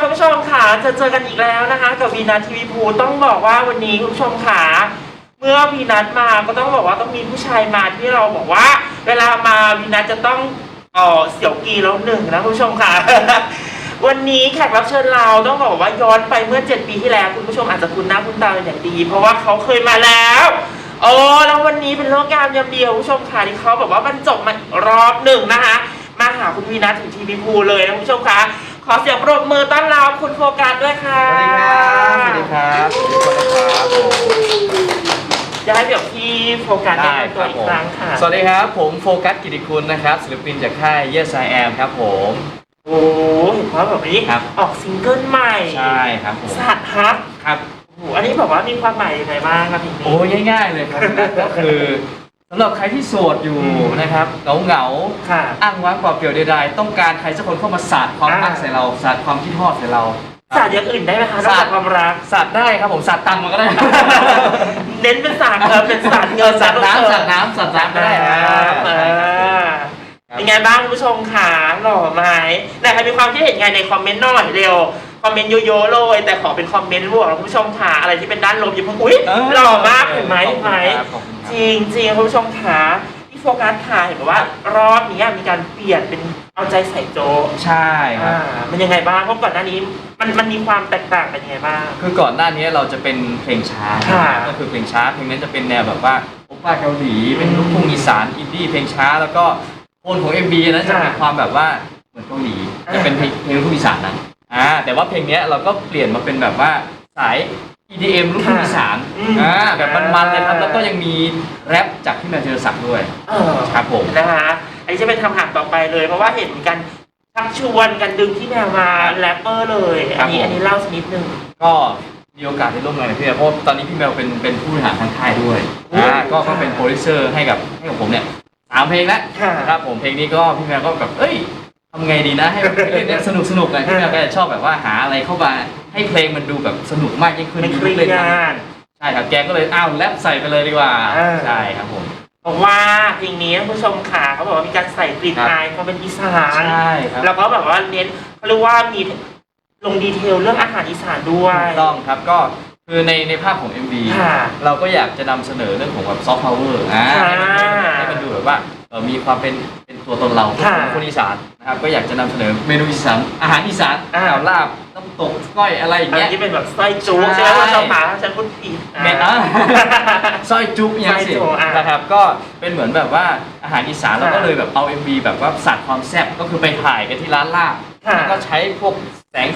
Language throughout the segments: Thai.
คุณผู้ชมค่ะจะเจอกันอีกแล้วนะคะ กับวีนัททีวีพูต้องบอกว่าวันนี้คุณผู้ชมค่ะเมื่อวีนัทมาก็ต้องบอกว่าต้องมีผู้ชายมาที่เราบอกว่า เวลามาวีนัทจะต้องเออเสี่ยวกีแล้วหนึ่งนะคุณผู้ชมค่ะ วันนี้แขกรับเชิญเราต้องบอกว่าย้อนไปเมื่อ 7 ปีที่แล้วคุณผู้ชมอาจจะคุ้นหน้าคุ้นตาเป็นอย่างดี เพราะว่าเขาเคยมาแล้วโอ้แล้ววันนี้เป็นเรื่องงามยามเดียวคุณผู้ชมค่ะที่เขาแบบว่าบรรจบมารอบหนึ่งนะคะมาหาคุณวีนัทถึงทีวีพูเลยนะคุณผู้ชมคะ อเสียงปรบมือต้อนรับคุณโฟกัสด้วยค่ะสวัสดีครับสวัสดีครับสวัสดีคนนะครับผมจะให้เดี๋ยวพี่โฟกัสได้ตัวอีกครั้งค่ะ สวัสดีครับ ผมโฟกัสกิติคุณนะครับศิลปินจากค่าย Yes I Am ครับผม โอ้เห็นว่าแบบนี้ครับ ออกซิงเกิลใหม่ใช่ครับผมสัตว์ฮักครับ โอ้โหอันนี้แบบว่ามีความหมายยังไงบ้างครับพี่โอ้ยง่าย ๆเลยครับ ก็คือ สำหรับใครที่โสดอยู่อืม นะครับเหงาเหงาค่ะ ๆอ้างว้างเปล่าเปลี่ยวใดๆต้องการใครสักคนเข้ามาสาดความอ่ารักใส่เราสาดความคิดทอดใส่เราสัตว์อย่างอื่นได้ไหมคะนอกสัจาตว์กความรัก สาดได้ครับผมสาดตังค์มันก็ได้ เน้นเป็นสัตว์เออเป็นสัตว์เงินสาดน้ำสาดน้ำสาดน้ำก็ได้น้ำเออเป็นไงบ้างคุณผู้ชมค่ะหล่อไหมไหนใครมีความคิดเห็นไงในคอมเมนต์หน่อยเร็ว คอมเมนต์โยๆเลย แต่ขอเป็นคอมเมนต์บวกนะคุณผู้ชมค่ะอะไรที่เป็นด้านลบอย่าเพิ่งอุ้ยเออหล่อมากเห็นไหมขอบเห็นคุณไหมครับขอบคุณครับ จริงจริงๆคุณผู้ชมค่ะที่โฟกัสค่ะเห็นบอกว่ารอบนี้มีการเปลี่ยนเป็นเอาใจใส่โจกใช่ครับ อ่ามันยังไงบ้างเพราะก่อนหน้านี้มันมันมีความแตกต่างกันยังไงบ้าง คือก่อนหน้านี้เราจะเป็นเพลงช้าค่ะก็คือเพลงช้าเพลงนั้นจะเป็นแนวแบบว่าโอป้าเกาหลีเป็นลูกทุ่งอีสานอินดี้เพลงช้าแล้วก็โทนของ MV นั้นจะมีค่ะความแบบว่าเหมือนเกาหลีอ่า จะเป็นเพลงเพลงลูกทุ่งอีสานนะ อ่าแต่ว่าเพลงเนี้ยเราก็เปลี่ยนมาเป็นแบบว่าสาย EDM ลูกทุ่งอีสานอืม อ่าแบบมันๆเลยครับ แล้วก็ยังมีแรปจากพี่แมนเจอร์ศักดิ์ด้วยเออครับผม นะคะอันนี้จะเป็นคำถามต่อไปเลย เพราะว่าเห็นมีการชักชวนกันดึงที่แนวมาแรปเปอร์เลยครัอับนนี้ผม อันนี้เล่าสักนิดนึง ก็มีโอกาสได้ร่วมงานกับพี่แมวเพราะตอนนี้พี่แมวเป็นเป็นผู้บริหารทางค่ายด้วยโอ้อ่าก็ก็เป็นโปรดิวเซอร์ให้กับให้กับผมเนี่ยสามเพลงแล้วค่ะครับผมเพลงนี้ก็พี่แมวก็แบบเอ้ย ทำไงดีนะให้ให้เล่นเนี่ยสนุกสนุกเลยพี่แมวก็จะชอบแบบว่าหาอะไรเข้ามาให้เพลงมันดูแบบสนุกมากยิ่งขึ้นเป็นมีคลูลีกเล่นงาน ใช่ครับแกก็เลยอ้าวแรปใส่ไปเลยดีกว่าอ่า ใช่ครับผม บอกว่าเพลงนี้ท่านผู้ชมขาเขาบอกว่ามีการใส่กลิ่นครับ อายความเป็นอีสานใช่ครับ แล้วก็แบบว่าเน้นเขาเรียกว่ามีลงดีเทลเรื่องอาหารอีสานด้วย ถูกต้องครับก็ คือในในภาพของ MV ค่ะเราก็อยากจะนำเสนอเรื่องของแบบซอฟต์พาวเวอร์อ่าค่ะให้มันดูแบบว่าเอ่อมีความเป็นเป็นตัวตนเราค่ะเป็นคนอีสานนะครับก็อยากจะนำเสนอเมนูอีสานอาหารอีสานอ่า ข้าวลาบน้ำตกก้อยอะไรอย่างอันเงี้ย นี้เป็นแบบสร้อยจู๊ใช่ใช่ไหมคุณผู้ชมขาฉันพูดผิดเมนอะซอยจุ๊บยังซอยสิจุ๊บอะนะครับก็เป็นเหมือนแบบว่าอาหารอีสานเราก็ค่ะเลยแบบเอา MV แบบว่าสัตว์ความแซ่บก็คือไปถ่ายกันที่ร้านลาบค่ะ แล้วก็ใช้พวกแสง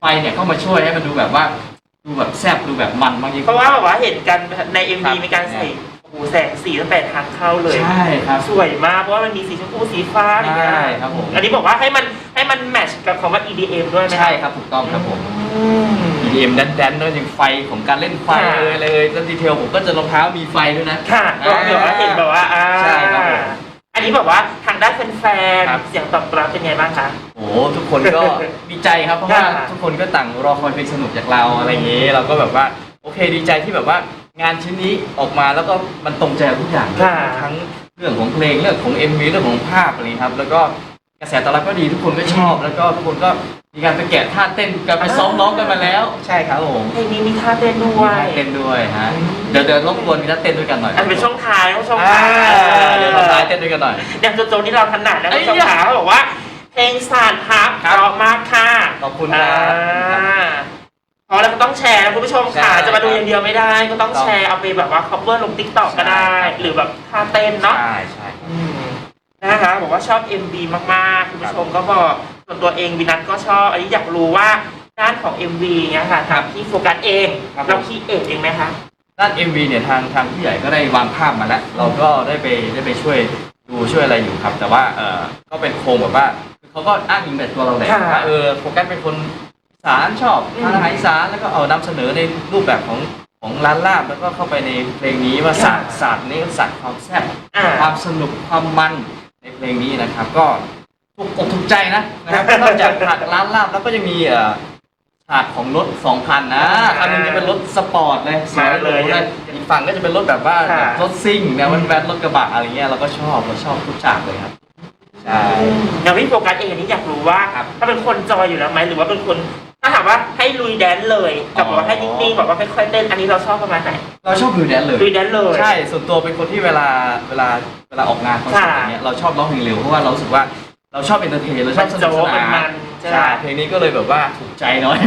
ไฟเนี่ยเข้ามาช่วยให้มันดูแบบว่า ดูแบบแซ่บดูแบบมันมากยิ่งเพขึ้นราะว่าแบบว่าเห็นกันใน MV ครับมีการใส่โอ้โหแสงสีตั้งแต่ทางเข้าเลย ใช่ครับ สวยมากเพราะว่ามันมีสีชมพูสีฟ้าอย่างเงี้ยใช่ครับผม อันนี้บอกว่าให้มันให้มันแมทช์กับคำว่า EDM ด้วยไหมใช่ครับถูกต้องครับผม อืม EDM แดนๆแล้วยังไฟของการเล่นไฟค่ะ เลยเลยแล้วดีเทลผมก็จะรองเท้ามีไฟด้วยนะ ค่ะก็เดี๋ยวว่าเห็นแบบว่าอ่า ใช่ครับผม อันนี้แบบว่าทางด้านแฟนครับ ๆเสียงตอบรับเป็นไงบ้างคะ โอ้โหทุกคนก็ ดีใจครับเพราะว่าค่ะทุกคนก็ต่างรอคอยเพลงสนุกจากเราอะไรอย่างนี้เราก็แบบว่าโอเคดีใจที่แบบว่างานชิ้นนี้ออกมาแล้วก็มันตรงใจกับทุกอย่างค่ะ ทั้งเรื่องของเพลงเรื่องของ MV เรื่องของภาพอะไรอย่างนี้ครับ แล้วก็กระแสตอบรับก็ดีทุกคนก็ชอบ แล้วก็ทุกคนก็ มีการไปแกะท่าเต้นกันไปซ้อมร้องกันมาแล้วใช่ครับผมเพลงนี้มีท่าเต้นด้มีวยท่าเต้นด้วยฮะอืมเดี๋ยวเดี๋ยวรบกวนมีท่าเต้นด้วยกันหน่อยอันเป็นช่วงท้ายช่วงอ่าท้ายเดี๋ยวเราท้ายเต้นด้วยกันหน่อยเนี่ยโจๆนี่เราถนัดนะเอ้คุณยผู้ชมขาเขาบอกว่า เพลงสานฮับครับเพราะมากค่ะขอบคุณครับ อ่าพอแล้วก็ต้องแชร์นะคุณผู้ชมค่ะ ใช่จะมาดูอย่างเดียวไม่ได้ ก็ต้องต้องแชร์เอาไปแบบว่า cover ลง TikTok ก็ได้ใช่ครับหรือแบบท่าเต้นเนาะใช่ใช่ อืม นะคะบอกว่าชอบ MV มากๆคุณผู้ชมก็บอกส่วนตัวเองวินัทก็ชอบอันนี้อยากรู้ว่าด้านของ MV เนี่ยค่ะครับทำที่โฟกัสเองครับผมเราคีเอทเองไหมคะ ด้าน MV เนี่ยทางทางผู้ใหญ่ก็ได้วางภาพมาแล้ว เราก็ได้ไปได้ไปช่วยดูช่วยอะไรอยู่ครับ แต่ว่าเออก็เป็นโครงแบบว่าคือเขาก็อ้างอิงแต่ตัวเราแหละค่ะว่าเออโฟกัสเป็นคนอีสารชอบอืมทานอาหารอีสานแล้วก็เอานำเสนอในรูปแบบของของร้านลาบแล้วก็เข้าไปในเพลงนี้ว่าศาสตร์ศาสตร์นี้ศาสตร์ความแซ่บอ่า ความสนุกความมัน ในเพลงนี้นะครับ ก็ถูกอกถูกใจนะนะครับนอกจากผักร้านลาบแล้วก็ยังมีเอ่อฉากของรถสองคันนะคันหนึงจะเป็นรถสปอร์ตเลยสวยหรูเลยอีกฝั่งก็จะเป็นรถแบบว่าค่ะแบบรถซิ่งแนวแว้นๆรถกระบะอะไรเงี้ยเราก็ชอบเราชอบทุกฉากเลยครับใช่ อย่างพี่โฟกัสเองอันนี้อยากรู้ว่า ครับ ถ้าเป็นคนจอยอยู่แล้วไหมหรือว่าเป็นคน ลุยแดนเลยกับบอกว่าให้นิ่งๆแบบว่าค่อยๆเต้นอันนี้เราชอบประมาณไหนเราชอบดูแดนเลย ลุยแดนเลย ใช่ ส่วนตัวเป็นคนที่เวลาเวลาเวลาออกงานคอนเสิร์ตค่ะอย่างเงี้ยเราชอบร้องเพลงเร็วเพราะว่าเรารู้สึกว่าเราชอบเอนเตอร์เทนเราชอบสนุกสมันโจ๊กนานมันๆใช่ไหมใช่เพลงนี้ก็เลยแบบว่าถูกใจหน่อย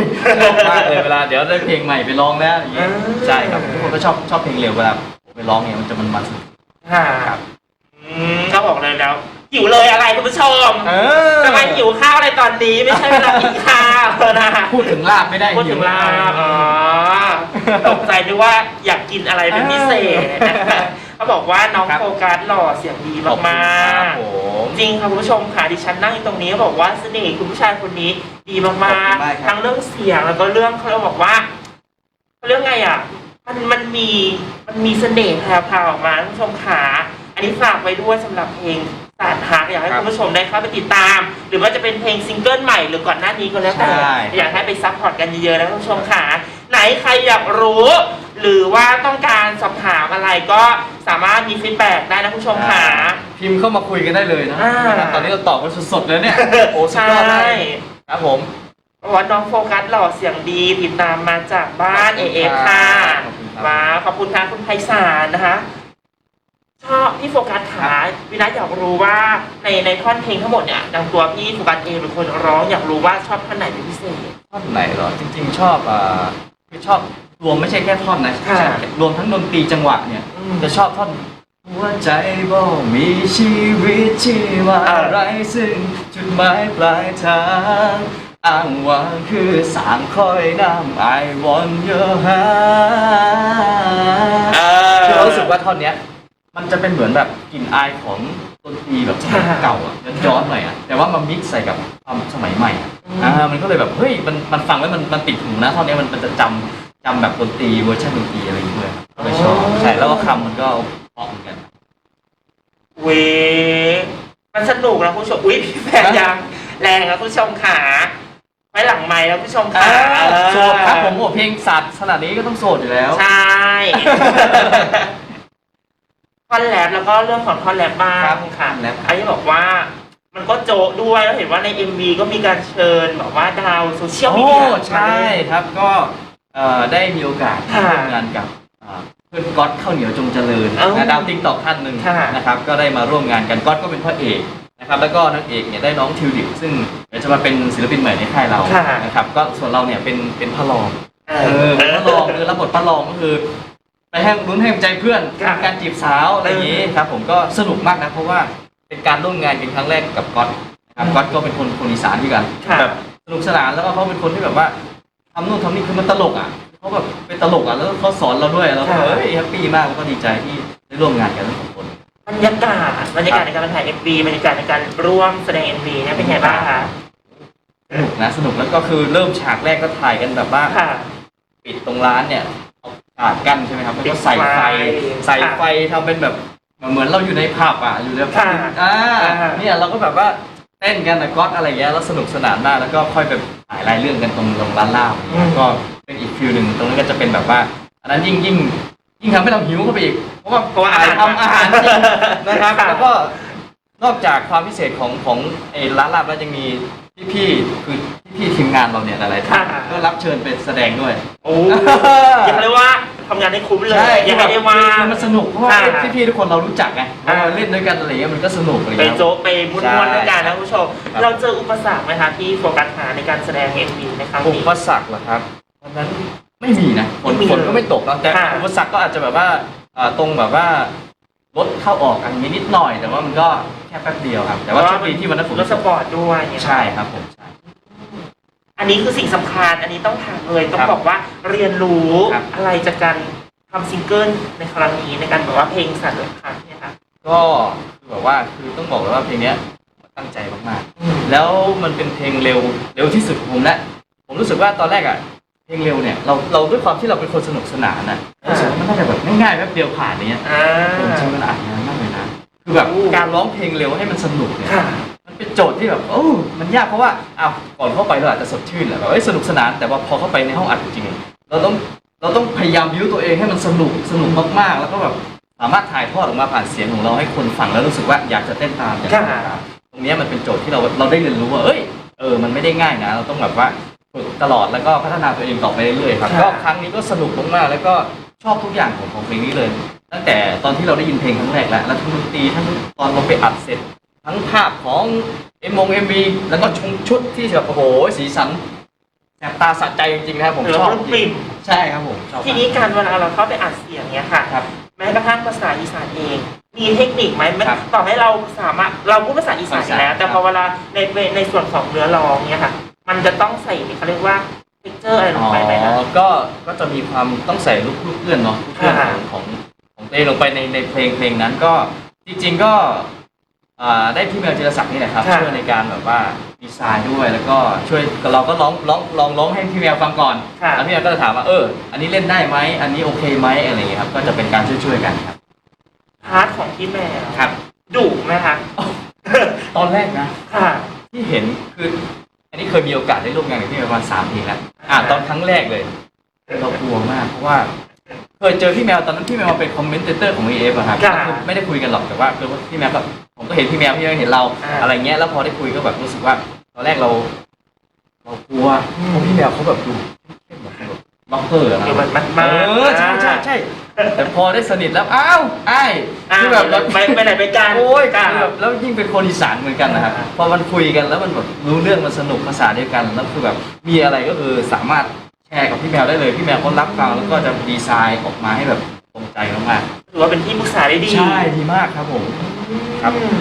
ชอบมากเลยเวลาเดี๋ยวได้เพลงใหม่ไปร้องแล้วอย่างเงี้ยอ่า ใช่ครับทุกคนก็ชอบชอบเพลงเร็วเวลาไปร้องเนี่ยมันจะมันมันๆสนุกค่ะอืมก็บอกเลยแล้ว หิวเลยอะไรคุณผู้ชมเออทำไมหิวข้าวอะไรตอนนี้ไม่ใช่เวลากินข้าวนะพูดถึงลาบไม่ได้พูดถึงลาบอ๋อตกใจนึกว่าอยากกินอะไรเป็นพิเศษนะคะเขาบอกว่าน้องโฟกัสหล่อเสียงดีขอบคุณมาครักบผมๆจริงค่ะคุณผู้ชมค่ะดิฉันนั่งอยู่ตรงนี้บอกว่าเสน่ห์คุณผู้ชายคนนี้ดีมากขอบคุณมากครับๆทั้งเรื่องเสียงแล้วก็เรื่องเขาบอกว่าเขาเรื่องไงอะมันมันมีมันมีเสน่ห์แพรวๆออกมาคุณผู้ชมขาอันนี้ฝากไว้ด้วยสำหรับเพลง สารหักอยากให้คุณผู้ชมได้เข้าไปติดตาม หรือว่าจะเป็นเพลงซิงเกิลใหม่หรือก่อนหน้านี้ก็แล้วแต่ ใช่ อยากให้ไปซัพพอร์ตกันเยอะๆนะคุณผู้ชมขาไหนใครอยากรู้ หรือว่าต้องการสอบถามอะไรก็สามารถมีฟีดแบ็กได้นะคุณผู้ชมขาพิมพ์เข้ามาคุยกันได้เลยนะอ่านะครับตอนนี้เราตอบกันสดๆเลยเนี่ยโอ้สุดใช่ยอดมากเลยครับผมเพราะว่าน้องโฟกัสหล่อเสียงดีติดตามมาจากบ้านขเออบคุณเอครับค่ะขอบคุณครับ ว้าวขอบคุณค่ะคุณไพศาลนะคะ ชอบพี่โฟกัสขาวินัทอยากรู้ว่าในในท่อนเพลงทั้งหมดเนี่ยดังตัวพี่โฟกัสเองเป็นคนร้องอยากรู้ว่าชอบท่อนไหนเป็นพิเศษท่อนไหนเหรอจริง ๆ ชอบอ่าคือชอบรวมไม่ใช่แค่ท่อนนะค่ะใช่รวมทั้งดนตรีจังหวะเนี่ยอืมจะชอบท่อนหัวใจบ่มีชีวิตชีวาอ่าไรซึ่งจุดหมายปลายทางอ้างว่างคือสางคอยน้ำ I want your heart เออคือเรารู้สึกว่าท่อนเนี้ย มันจะเป็นเหมือนแบบกลิ่นอายของดนตรีแบบสมัยค่ะเก่าอะย้อนๆหน่อยอะแต่ว่ามามิกซ์ใส่กับความสมัยใหม่อะอืมอ่ามันก็เลยแบบเฮ้ยมันมันฟังแล้วมันมันติดหูนะท่อนเนี้ยมันมันจะจำจำแบบดนตรีเวอร์ชันดนตรีอะไรอย่างเงี้ยก็เลยชอบใช่แล้วก็คำมันก็เพราะเหมือนกัน เวมันสนุกนะคุณผู้ชม อุ้ยพี่แฟนยังแรงนะคุณผู้ชมขาไว้หลังไม้แล้วคุณผู้ชมขาโสดครับผมโอ้เพลงสัตว์ขนาดนี้ก็ต้องโสดอยู่แล้ว ใช่ ท่อนแรปแล้วก็เรื่องของท่อนแรปบ้างครับค่ะแรป ไอ้ที่บอกว่า มันก็โจะด้วยแล้วเห็นว่าใน MV ก็มีการเชิญแบบว่าดาวโซเชียลมีโอ้เดียใช่ครับก็เอ่อได้มีโอกาสค่ะร่วมงานกับอ่าเพื่อนก๊อตข้าวเหนียวจงเจริญเอ้านะดาวติ๊กตอกท่านหนึ่งค่ะนะครับก็ได้มาร่วมงานกันก๊อตก็เป็นพระเอกนะครับแล้วก็นางเอกเนี่ยได้น้องทิวดิบซึ่งเดี๋ยวจะมาเป็นศิลปินใหม่ในค่ายเราค่ะ นะครับก็ส่วนเราเนี่ยเป็นเป็นพระรอง เอเอออเป็นพระรองคือรับบทพระรองก็คือ ไปให้ลุ้นให้กำลังใจเพื่อนค่ะการจีบสาวอะไรอย่างนี้ครับ ผมก็สนุกมากนะเพราะว่าเป็นการร่วมงานเป็นครั้งแรกกับก๊อตนะครับก๊อตก็เป็นคนคนอีสานด้วยกัน ค่ะแบบสนุกสนานแล้วก็เขาเป็นคนที่แบบว่าทำนู่นทำนี่คือมันตลกอะเขาแบบเป็นตลกอะแล้วเขาสอนเราด้วยเราก็ค่ะเฮ้ยแฮปปี้มากแล้วก็ดีใจที่ได้ร่วมงานกันทั้งสองคน บรรยากาศบรรยากาศในการถ่าย MV บรรยากาศในการร่วมแสดง MV เนี่ยเป็นไงบ้างคะสนุกนะสนุกแล้วก็คือเริ่มฉากแรกก็ถ่ายกันแบบว่าค่ะ ปิดตรงร้านเนี่ยเอาฉากกั้นใช่ไหมครับแล้วก็ใส่ไฟปิดไฟใส่ค่ะไฟทำเป็นแบบเหมือนเราอยู่ในผับอะอยู่ในผับค่ะอ่าอ่าเนี่ยเราก็แบบว่าเต้นกันนะก๊อตอะไรเงี้ยแล้วสนุกสนานมากแล้วก็ค่อยไปถ่ายรายเรื่องกันตรงตรงร้านลาบอะไรเงี้ยก็เป็นอีกฟิลหนึ่งตรงนั้นก็จะเป็นแบบว่า อันนั้นยิ่งยิ่งยิ่งทำให้เราหิวเข้าไปอีกเพราะว่าเพราะว่าอาหารทำอาหารจริงนะครับค่ะแล้วก็นอกจากความพิเศษของของไอ้ร้านลาบแล้วยังมีพี่ๆคือ พี่ๆทีมงานเราเนี่ยหลายๆท่านค่ะก็รับเชิญเป็นแสดงด้วย โอ้อยากเรียกว่าทำงานให้คุ้มเลยใช่อยากให้ได้ว่า คือมันสนุกเพราะว่าค่ะพี่ๆทุกคนเรารู้จักไงอ่า เราเล่นด้วยกันอะไรเงี้ยมันก็สนุกอะไรไปเงี้ย โจ๊กไปมุนมวนด้วยกันนะคุณผู้ชม ครับ เราเจออุปสรรคไหมคะที่โฟกัสหาในการแสดง MV ในครั้งอุนี้ ปสรรคเหรอครับวันนั้นไม่มีนะฝนไม่มีฝนก็ไม่ตกนะแต่ค่ะ อุปสรรคก็อาจจะแบบว่าอ่าตรงแบบว่ารถเข้าออกอันนี้นิดหน่อย แต่ว่ามันก็แค่แป๊บเดียวครับ แต่ว่าโชคดีที่วันนั้นฝนรถสปอร์ตด้วยเนี่ย ใช่ครับผมใช่ อันนี้คือสิ่งสำคัญ อันนี้ต้องถามเลยต้องครับบอกว่าเรียนรู้ครับ อะไรจากการทำซิงเกิลในครั้งนี้ในการแบบว่าเพลงสัตว์เลี้ยงครั้งเนี่ยค่ะก็คือแบบว่าคือต้องบอกเลยว่าเพลงเนี้ยตั้งใจมากๆแล้วมันเป็นเพลงเร็วเร็วที่สุดของผมและผมรู้สึกว่าตอนแรกอะเพลงเร็วเนี่ยเราเราด้วยความที่เราเป็นคนสนุกสนานน่ะอ่ารู้สึกว่ามันน่าจะแบบง่ายๆแป๊บเดียวผ่านเนี้ยอ่าจริงๆมันอ่านงานมากเลยนะคือแบบโอ้การร้องเพลงเร็วให้มันสนุกเนี่ย ค่ะมัน เป็นโจทย์ที่แบบโอ้มันยากเพราะว่าอ้าวก่อนเข้าไปเราอาจจะสดชื่นแหละแบบเอ้ยสนุกสนานแต่ว่าพอเข้าไปในห้องอัดจริงๆเราต้องเราต้องพยายามบิวตัวเองให้มันสนุกสนุกมากๆ แล้วก็แบบสามารถถ่ายทอดออกมาผ่านเสียงของเราให้คนฟังแล้วรู้สึกว่าอยากจะเต้นตามอยากจะค่ะตามตรงเนี้ยมันเป็นโจทย์ที่เราเราได้เรียนรู้ว่าเอ้ยเออมันไม่ได้ง่ายนะ เราต้องแบบว่าฝึกตลอดแล้วก็พัฒนาตัวเองต่อไปเรื่อยๆครับค่ะก็ครั้งนี้ก็สนุกมากๆแล้วก็ชอบทุกอย่างของของเพลงนี้เลย ตั้งแต่ตอนที่เราได้ยินเพลงครั้งแรกแล้วแล้วทั้งดนตรีทั้งตอนเราไปอัดเสร็จ ทั้งภาพของเอ็มงเอ็มวีแล้วก็ชุดชุดที่แบบโอ้โหสีสันแสบตาสะใจจริงๆนะครับผมหรือชอบว่าปริ่มใช่ครับผมชอบมากทีนี้การเวลาเราเข้าไปอัดเสียงเนี้ยค่ะครับแม้กระทั่งภาษาอีสานเอง มีเทคนิคไหมไม่ครับต่อให้เราสามารถเราพูดภาษาอีสานอยู่แล้วอีสานแต่พอเวลาในในส่วนของเนื้อร้องเนี้ยค่ะ มันจะต้องใส่เขาเรียกว่าเท็กเจอร์อะไรลงไปไหมคะอ๋อก็ก็จะมีความต้องใส่ลูกลูกเลื่อนเนาะลูกเลื่อนค่ะของของของตัวเองลงไปในในเพลงเพลงนั้นก็จริง ๆ ก็อ่า ได้พี่เมลจิรศักดิ์นี่แหละครับค่ะ ช่วยในการแบบว่าดีไซน์ด้วยแล้วก็ช่วยเราก็ร้องร้องลองร้องให้พี่เมลฟังก่อนค่ะ แล้วพี่เมลก็จะถามว่าเอออันนี้เล่นได้ไหมอันนี้โอเคไหมอะไรอย่างเงี้ยครับก็จะเป็นการช่วยๆกันครับพาร์ทของพี่แมวครับ ดุไหมคะ ตอนแรกนะ ค่ะ ที่เห็นคืออันนี้เคยมีโอกาสได้ร่วมงานกับพี่ประมาณสามทีแล้วอ่าตอนครั้งแรกเลยเรากลัวมากเพราะว่า เคยเจอพี่แมวตอนนั้นพี่แมวมาเป็นคอมเมนเตอร์ของ EF อะครับค่ะคือไม่ได้คุยกันหรอกแต่ว่าคือว่าพี่แมวแบบผมก็เห็นพี่แมวพี่แมวเห็นเรา อ่าอะไรเงี้ยแล้วพอได้คุยก็แบบรู้สึกว่าตอนแรกเรา เรากลัวเพราะพี่แมวเขาแบบดูเข้มแบบล็อกเกอร์อะนะคือมันมันเอมาอใช่ใช่ใช่แต่พอได้สนิทแล้วอ้าวไอ้อ่าคือแบบเรา ไปไปไหนไปกันโอ้ยค่ะคือแบบแล้วยิ่งเป็นคนอีสานเหมือนกันนะครับอ่า พอมันคุยกันแล้วมันแบบรู้เรื่องมันสนุกภาษาเดียวกันแล้วคือแบบมีอะไรก็คือสามารถแชร์กับพี่แมวได้เลย พี่แมวเขารับฟังแล้วก็จะดีไซน์ออกมาให้แบบตรงใจมากถือว่าเป็นที่ปรึกษาได้ดีๆใช่ดีมากครับผม ครับ อืม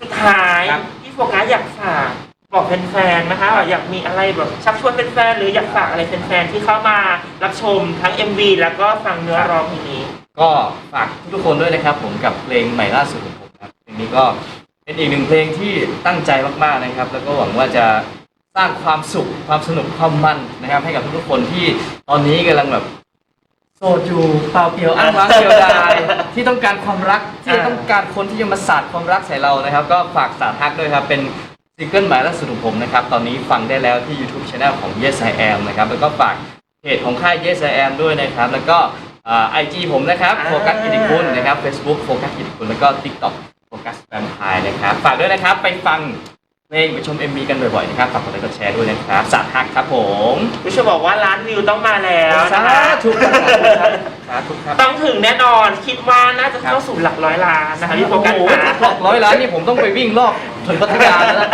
สุดท้ายครับ พี่โฟกัสอยากฝากบอกแฟนๆนะคะว่าอยากมีอะไรแบบชักชวนแฟนๆหรืออยากฝากอะไรแฟนๆที่เข้ามารับชมทั้ง MV แล้วก็ฟังเนื้อร้องเพลงนี้ ก็ฝากทุกคนด้วยนะครับ ผมกับเพลงใหม่ล่าสุดของผมครับเพลงนี้ก็เป็นอีกหนึ่งเพลงที่ตั้งใจมากๆนะครับ แล้วก็หวังว่าจะ สร้างความสุขความสนุกความมันนะครับ ให้กับทุกๆคนที่ตอนนี้กำลังแบบโสดอยู่เปล่าเปลี่ยวอ้างว้างเดียวดายที่ต้องการความรักที่อ่าต้องการคนที่จะมาสาดความรักใส่เรานะครับ ก็ฝากสาดทักด้วยครับเป็นซิงเกิลใหม่ล่าสุดของผมนะครับ ตอนนี้ฟังได้แล้วที่ YouTube Channel ของ Yes I Am นะครับ แล้วก็ฝากเพจของค่าย Yes I Am ด้วยนะครับ แล้วก็ไอจีผมนะครับอ่าโฟกัสกิติคุณนะครับ Facebook โฟกัสกิติคุณแล้วก็ TikTok โฟกัสแฟมไพร์นะครับ ฝากด้วยนะครับไปฟัง เพลงไปชม MV กันบ่อยๆนะครับฝากกดไลค์กดแชร์ด้วยนะครับสาดทักครับผมผู้ชมบอกว่าล้านวิวต้องมาแล้วสานะคะธุครับสาธุครับต้องถึงแน่นอนคิดว่าน่าจะเข้าสู่หลักร้อยล้านนะคะพี่โฟกัสโอ้โหค่ะหลอกร้อยล้านนี่ผมต้องไปวิ่งรอบถึงพัทยาแล้วนะ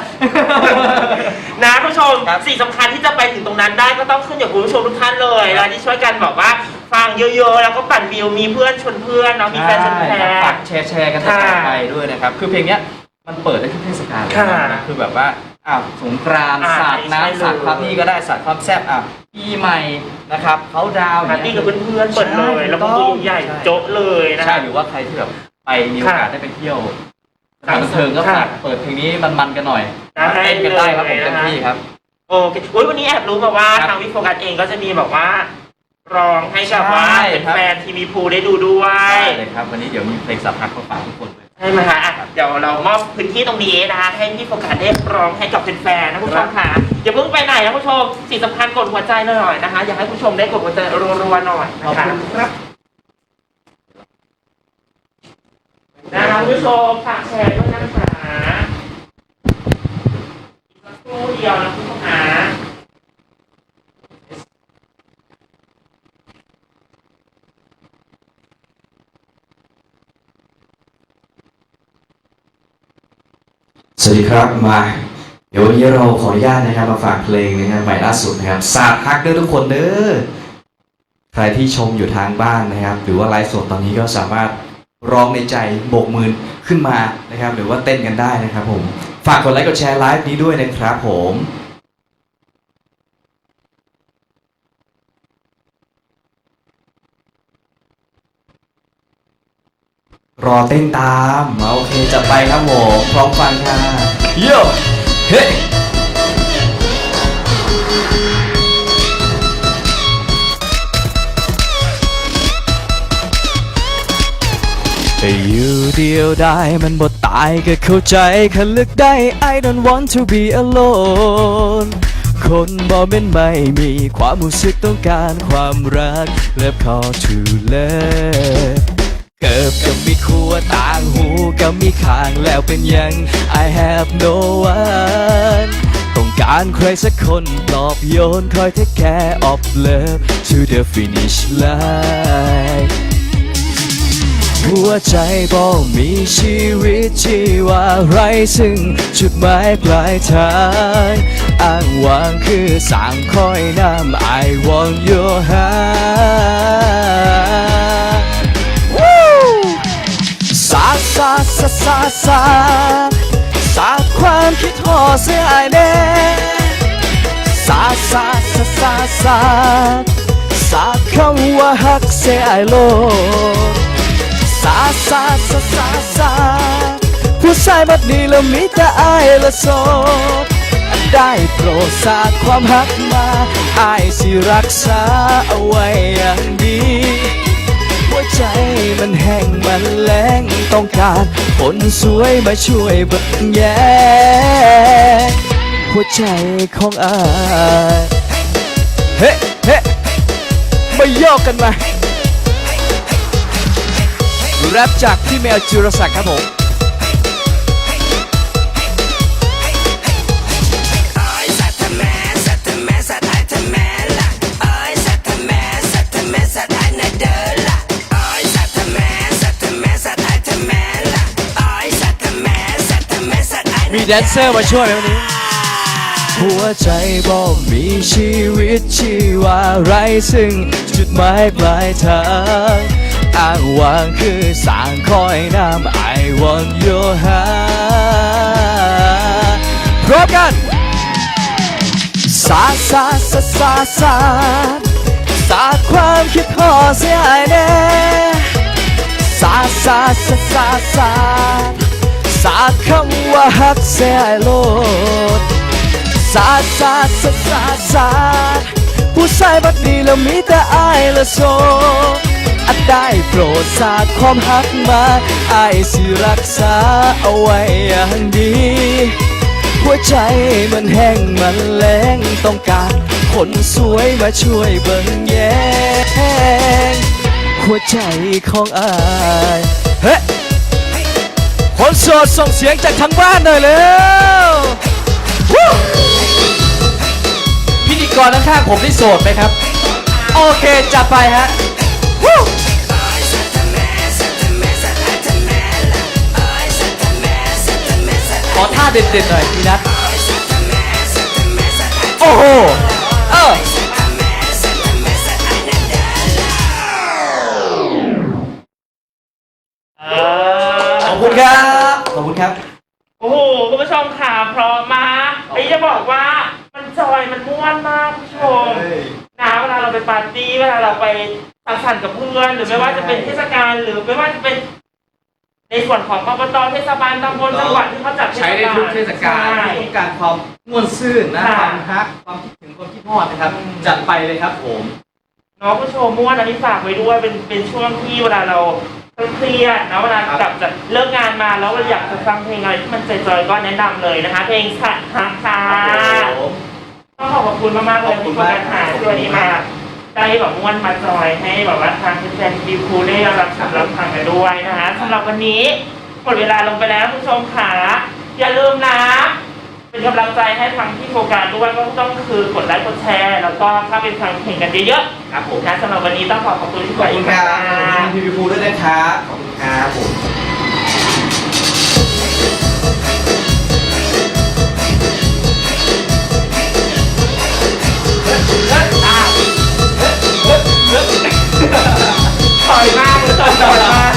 นะผู้ชมครับ สิ่งสำคัญที่จะไปถึงตรงนั้นได้ก็ต้องขึ้นอยู่กับคุณผู้ชมทุกท่านเลยแล้วที่ช่วยกันบอกว่าฟังเยอะๆแล้วก็ปั่นวิวมีเพื่อนชวนเพื่อนเนาะมีแฟนชวนแฟใช่ครับฝากนแชร์แชร์กันต่อค่ะไปด้วยนะครับ คือเพลงเนี้ย มันเปิดได้ทุกเทศกาลเลยค่ะ นะคือแบบว่าอ้าวสงกรานต์อ่าสาดใช่เลย น้ำสาดความนี่ก็ได้สาดความแซ่บอะปีใหม่นะครับเขาดาวน์ ปาร์ตี้กับเพื่อนๆเปิดเลยแล้วก็ตัวใหญ่โจ๊ะเลยนะใช่คะ หรือว่าใครที่แบบไปมีโอกาสได้ไปเที่ยวสค่ะถานบันเทิงก็ค่ะฝากเปิดเพลงนี้มันๆกันหน่อยได้เต้นกันได้ครับผมเลยเต็มนะคะที่ครับ โอเคอุ๊ยวันนี้แอบรู้มาว่าครับทางวิโฟกัสเองก็จะมีแบบว่าร้องให้กับว่าใช่เป็นครับ แฟนทีวีพูได้ดูด้วย ได้เลยครับ วันนี้เดี๋ยวมีเพลงสับพักมาฝากทุกคนเลย ใช่ไหมคะอะเดี๋ยวเรามอบพื้นที่ตรงนี้นะคะ ให้พี่โฟกัสได้ร้องให้กับแฟนๆนะผู้ชมค่ะอย่าเพิ่งไปไหนนะผู้ชมสิ่งสำคัญกดหัวใจหน่อยนะคะ อยากให้ผู้ชมได้กดหัวใจรัวๆหน่อยขอบนะคะคุณครับ นะคะผู้ชมฝากแชร์ด้วยนะคะอีกสักครู่เดียวนะผู้ชมหา สวัสดีครับมา เดี๋ยววันนี้เราขออนุญาตนะครับมาฝากเพลงนะครับใหม่ล่าสุดนะครับสาดฮักเด้อทุกคนเด้อใครที่ชมอยู่ทางบ้านนะครับ หรือว่าไลฟ์สดตอนนี้ก็สามารถร้องในใจโบกมือขึ้นมานะครับ หรือว่าเต้นกันได้นะครับผม ฝากกดไลค์กดแชร์ไลฟ์นี้ด้วยนะครับผม รอเต้นตามมาโอเคจะไปครับผมพร้อมฟังค่ะโยเฮ้อยู่เดียวได้มันบ่ตายก็เข้าใจคันลึกได้ I don't want to be alone คนบ่เป็นไม่มีความรู้สึกต้องการความรักและพอ to love เกิบกับมีคัวต่างหูกับมีข้างแล้วเป็นยัง I have no one ต้องการใครสักคนปลอบโยนคอยเทคแคร์ of love to the finish line หัวใจบอกมีชีวิตชีวาไรซึ่งจุดหมายปลายทางอ้างวางคือสางคอยน้ำ I want your heart สาดสาดคำว่าฮักเสียไอโลสาดสาดสาดสาดสาดผู้ชายบัดนี้แล้วมีแต่อายละโสดได้โปรดสาดความหักมาไอสิรักษาเอาไว้อย่างดีหัวใจมันแห้งมันแล้งต้องการคนสวยมาช่วยบิกแย่หัวใจของอาย เฮ้เฮ้มาโยกกันมาแรปจากพี่แมวจิรศักดิ์ครับผมมีแดนเซอร์มาช่วยไหมวันนี้ หัวใจบอกมีชีวิตชีวาไรซึ่งจุดหมายปลายทางอ้างวางคือสางคอยน้ำ I want your heart พร้อมกันสาสาสาสาสาสาความคิดทอเสียแน่สาสาสาสาสาสาคำว่าฮักเสียโลด สาดสาดสาดสาดสาดผู้ชายบัดนี้แล้วมีแต่อายละโซอัดได้โปรดสาดความหักมาอายสิรักษาเอาไว้อย่างดี หัวใจมันแห้งมันแล้งต้องการคนสวยมาช่วยเบิ่งแยงหัวใจของอายเฮ้คนโสดส่งเสียงจากทางบ้านหน่อยเร็ว กรข้างๆผมนี่โสดไหมครับ โอเคจัดไปฮะ Woo! ขอท่าเด็ดๆหน่อยพี่นัทโอ้โหเออเออขอบคุณครับ ขอบคุณครับ โอ้โหคุณผู้ชมค่ะพร้อมมาไอ้จะบอกว่ามันจอยมันม่ วนมากคุณผู้ชมนะเวลาเราไปปาร์ตี้เวลาเราไปสังสรรค์กับเพื่อนหรือไม่ว่าจะเป็นเทศกาลหรือไม่ว่าจะเป็น ในส่วนของอบตเทศบาลตำบลจังหวัดที่เขาจัดเทศกาลใช้ได้ทุกเทศกาลใช่ที่ต้องการความม่วนซื่นนะค่ะความฮักความคิดถึงความคิดฮอดนะครับ อืม จัดไปเลยครับผม เนาะผู้ชมม่วนอันนี้ฝากไว้ด้วยเป็นเป็นช่วงที่เวลาเราเครียดๆเนาะเวลากลับจากเลิกงานมาแล้วเราอยากจะฟังเพลงอะไรที่มันจอยๆก็แนะนำเลยนะคะ เพลงสัตว์ฮักค่ะ ต้องขอบคุณมากๆเลยขอบคุที่ณโฟมากกัสหาที่วันนี้มาได้แบบม้วนมาจอยให้แบบว่าทางแฟนๆดีคูได้รับชมรับฟังกันด้วยนะคะสำหรับวันนี้หมดเวลาลงไปแล้วคุณผู้ชมค่ะอย่าลืมนะเป็นกำลังใจให้ทางที่โฟกัสด้วยก็ต้องคือกดไลค์กดแชร์ แล้วก็เข้าไปฟังเพลงกันเยอะครับผมๆนะสำหรับวันนี้ต้องขอขอบคุณที่ขอบคุณครับค่ะขอบคุณทีวีพูด้วยนะครับขอบคุณครับผม อยมากต่อยมาก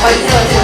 ไปเจอ